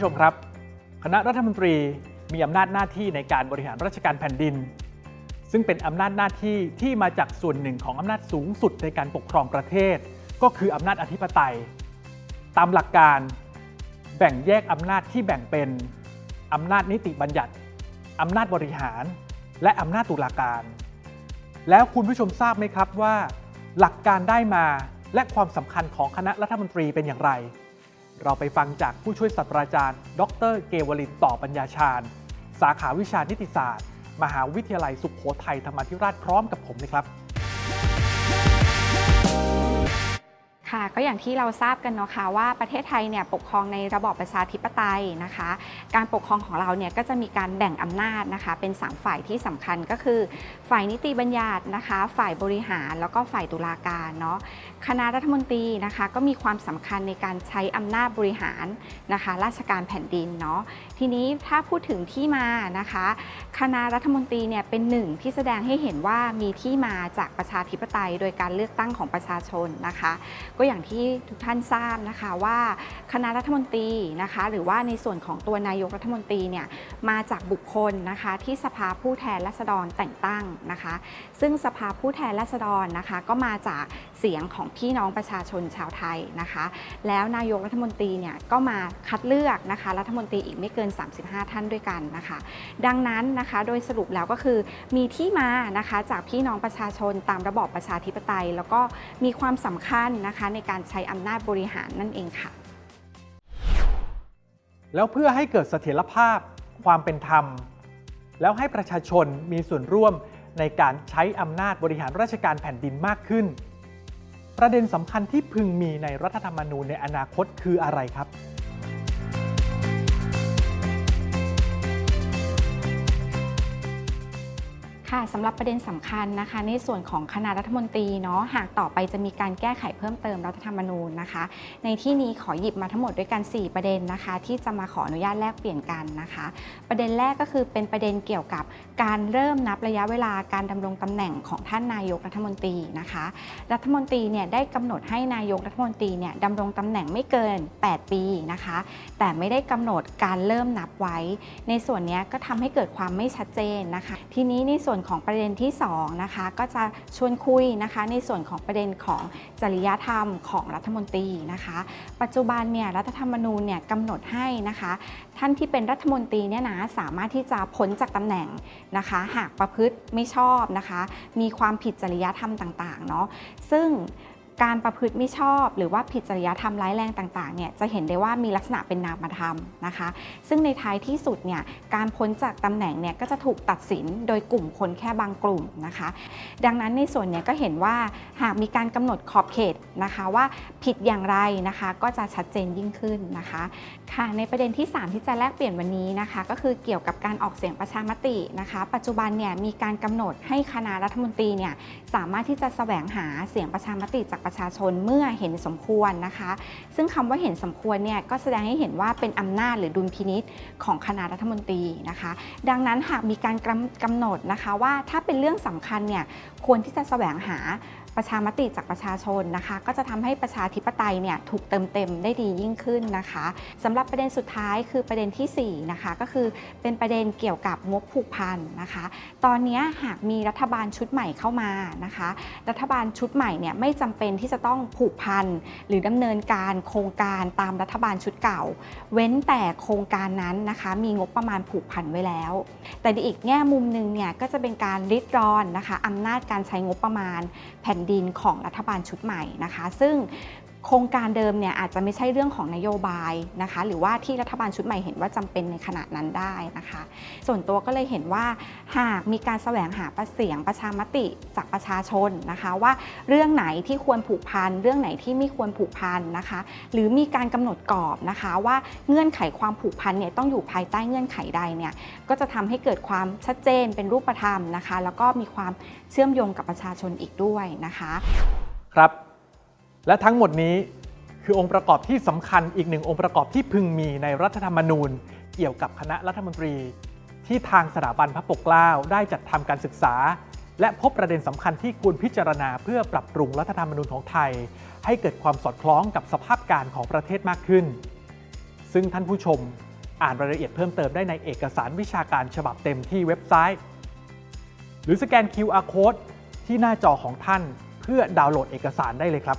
คุณผู้ชมครับ คณะรัฐมนตรีมีอำนาจหน้าที่ในการบริหารราชการแผ่นดิน ซึ่งเป็นอำนาจหน้าที่ที่มาจากส่วนหนึ่งของอำนาจสูงสุดในการปกครองประเทศ ก็คืออำนาจอธิปไตย ตามหลักการแบ่งแยกอำนาจที่แบ่งเป็นอำนาจนิติบัญญัติอำนาจบริหาร และอำนาจตุลาการ แล้วคุณผู้ชมทราบไหมครับว่า หลักการได้มาและความสำคัญของคณะรัฐมนตรีเป็นอย่างไร เราไปฟังจากผู้ช่วยศาสตราจารย์ ดร เกวลินต่อปัญญาชาญ สาขาวิชานิติศาสตร์ มหาวิทยาลัยสุขโขทัยธรรมาธิราชพร้อมกับผมเลยครับ ก็อย่างที่เราทราบกันเนาะค่ะว่าประเทศไทยเนี่ยปกครองในระบอบประชาธิปไตยนะคะ การปกครองของเราเนี่ยก็จะมีการแบ่งอำนาจนะคะ เป็น 3 ฝ่ายที่สำคัญก็คือ ฝ่ายนิติบัญญัตินะคะ ฝ่ายบริหารแล้วก็ฝ่ายตุลาการเนาะคณะรัฐมนตรีนะคะก็มีความสำคัญในการใช้อำนาจบริหารนะคะ ราชการแผ่นดินเนาะทีนี้ถ้าพูดถึงที่มานะคะ คณะรัฐมนตรีเนี่ยเป็นหนึ่งที่แสดงให้เห็นว่ามีที่มาจากประชาธิปไตย โดยการเลือกตั้งของประชาชนนะคะ ก็อย่างที่ทุกท่านทราบนะคะว่าคณะรัฐมนตรีนะคะ หรือว่าในส่วนของตัวนายกรัฐมนตรีเนี่ยมาจากบุคคลนะคะที่สภาผู้แทนราษฎรแต่งตั้งนะคะ ซึ่งสภาผู้แทนราษฎรนะคะ ก็มาจากเสียงของพี่น้องประชาชนชาวไทยนะคะ แล้วนายกรัฐมนตรีเนี่ยก็มาคัดเลือกนะคะรัฐมนตรีอีกไม่เกิน 35 ท่านด้วยกันนะคะ ดังนั้นนะคะโดยสรุปแล้วก็คือมีที่มานะคะจากพี่น้องประชาชนตามระบอบประชาธิปไตย แล้วก็มีความสำคัญนะคะในการใช้อำนาจบริหารนั่นเองค่ะ แล้วเพื่อให้เกิดเสถียรภาพ ความเป็นธรรม แล้วให้ประชาชนมีส่วนร่วมในการใช้อำนาจบริหารราชการแผ่นดินมากขึ้น ประเด็นสำคัญที่พึงมีในรัฐธรรมนูญในอนาคตคืออะไรครับ ค่ะสำหรับประเด็นสำคัญนะคะ ในส่วนของคณะรัฐมนตรีเนาะหากต่อไปจะมีการแก้ไขเพิ่มเติมรัฐธรรมนูญนะคะ ในที่นี้ขอหยิบมาทั้งหมดด้วยกัน 4 ประเด็นนะคะ ที่จะมาขออนุญาตแลกเปลี่ยนกันนะคะ ประเด็นแรกก็คือเป็นประเด็นเกี่ยวกับการเริ่มนับระยะเวลาการดำรงตำแหน่งของท่านนายกรัฐมนตรีนะคะ รัฐมนตรีเนี่ยได้กำหนดให้นายกรัฐมนตรีเนี่ยดำรงตำแหน่งไม่เกิน 8 ปีนะคะ แต่ไม่ได้กำหนดการเริ่มนับไว้ ในส่วนนี้ก็ทำให้เกิดความไม่ชัดเจนนะคะ ทีนี้ในส่วนวนของประเด็นที่2นะคะก็จะชวนคุยนะคะในส่วนของประเด็นของจริยธรรมของรัฐมนตรีนะคะ ปัจจุบันเนี่ยรัฐธรรมนูญเนี่ยกำหนดให้นะคะ ท่านที่เป็นรัฐมนตรีเนี่ยนะสามารถที่จะพ้นจากตำแหน่งนะคะ หากประพฤติไม่ชอบนะคะ มีความผิดจริยธรรมต่างๆเนาะซึ่ง การประพฤติไม่ชอบ หรือว่าผิดจริยธรรมร้ายแรงต่างๆเนี่ยจะเห็นได้ว่ามีลักษณะเป็นนามธรรมนะคะ ซึ่งในท้ายที่สุดเนี่ยการพ้นจากตำแหน่งเนี่ยก็จะถูกตัดสินโดยกลุ่มคนแค่บางกลุ่มนะคะ ดังนั้นในส่วนเนี้ยก็เห็นว่าหากมีการกำหนดขอบเขตนะคะว่าผิดอย่างไรนะคะ ก็จะชัดเจนยิ่งขึ้นนะคะค่ะในประเด็นที่ 3 ที่จะแลกเปลี่ยนวันนี้นะคะ ก็คือเกี่ยวกับการออกเสียงประชามตินะคะ ปัจจุบันเนี่ยมีการกำหนดให้คณะรัฐมนตรีเนี่ยสามารถที่จะแสวงหาเสียงประชามติจากประประชาชนเมื่อเห็นสมควรนะคะ ซึ่งคำว่าเห็นสมควรเนี่ยก็แสดงให้เห็นว่าเป็นอำนาจหรือดุลพินิษของคณะรัฐมนตรีนะคะ ดังนั้นหากมีการกำกำหนดนะคะว่าถ้าเป็นเรื่องสำคัญเนี่ยควรที่จะแสวงหา ประชามติจากประชาชนนะคะ ก็จะทำให้ประชาธิปไตยเนี่ยถูกเติมเต็มได้ดียิ่งขึ้นนะคะสำหรับประเด็นสุดท้ายคือประเด็นที่4นะคะก็คือเป็นประเด็นเกี่ยวกับงบผูกพันนะคะ ตอนนี้หากมีรัฐบาลชุดใหม่เข้ามานะคะ รัฐบาลชุดใหม่เนี่ยไม่จำเป็นที่จะต้องผูกพันหรือดำเนินการโครงการตามรัฐบาลชุดเก่า เว้นแต่โครงการนั้นนะคะ มีงบประมาณผูกพันไว้แล้ว แต่ในอีกแง่มุมหนึ่งเนี่ยก็จะเป็นการริดรอนนะคะอำนาจการใช้งบประมาณแผ่นดินของรัฐบาลชุดใหม่นะคะ ซึ่ง โครงการเดิมเนี่ยอาจจะไม่ใช่เรื่องของนโยบายนะคะ หรือว่าที่รัฐบาลชุดใหม่เห็นว่าจำเป็นในขณะนั้นได้นะคะ ส่วนตัวก็เลยเห็นว่าหากมีการแสวงหาประเสียงประชามติจากประชาชนนะคะ ว่าเรื่องไหนที่ควรผูกพันเรื่องไหนที่ไม่ควรผูกพันนะคะ หรือมีการกำหนดกรอบนะคะ ว่าเงื่อนไขความผูกพันเนี่ยต้องอยู่ภายใต้เงื่อนไขใดเนี่ยก็จะทำให้เกิดความชัดเจนเป็นรูปธรรมนะคะ แล้วก็มีความเชื่อมโยงกับประชาชนอีกด้วยนะคะ ครับ และทั้งหมดนี้คือองค์ประกอบที่สำคัญอีกหนึ่งองค์ประกอบที่พึงมีในรัฐธรรมนูญ เกี่ยวกับคณะรัฐมนตรี ที่ทางสถาบันพระปกเกล้าได้จัดทำการศึกษา และพบประเด็นสำคัญที่ควรพิจารณาเพื่อปรับปรุงรัฐธรรมนูญของไทย ให้เกิดความสอดคล้องกับสภาพการของประเทศมากขึ้น ซึ่งท่านผู้ชมอ่านรายละเอียดเพิ่มเติมได้ในเอกสารวิชาการฉบับเต็มที่เว็บไซต์ หรือสแกน QR code ที่หน้าจอของท่านเพื่อดาวน์โหลดเอกสารได้เลยครับ